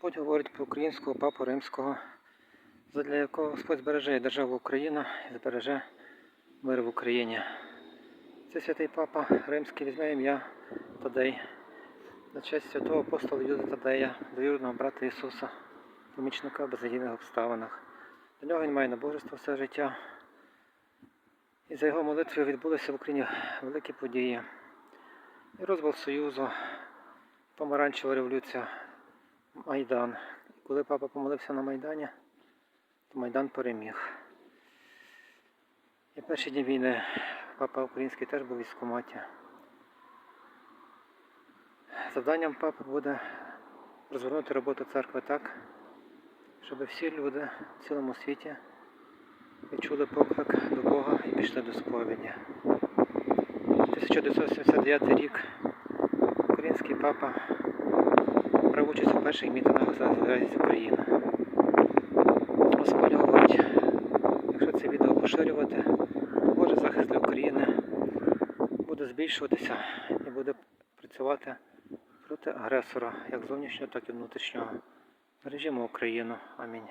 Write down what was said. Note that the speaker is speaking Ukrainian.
Господь говорить про українського папу римського, задля якого Господь збереже державу Україна і збереже мир в Україні. Це святий папа римський візьме ім'я Тадей. На честь святого апостола Юда Тадея, двоюродного брата Ісуса, помічника в безнадійних обставинах. До нього він має набожество все життя. І за його молитвою відбулися в Україні великі події. І розвал Союзу, помаранчева революція, Майдан. Коли папа помолився на Майдані, то Майдан переміг. І перші дні війни папа український теж був в військкоматі. Завданням папи буде розвернути роботу церкви так, щоб всі люди в цілому світі відчули поклик до Бога і пішли до сповіді. 1979 рік український папа перших мітингах за незалежність України. Говорить, якщо це відео поширювати, то може захист для України буде збільшуватися і буде працювати проти агресора, як зовнішнього, так і внутрішнього. Бережімо Україну. Амінь.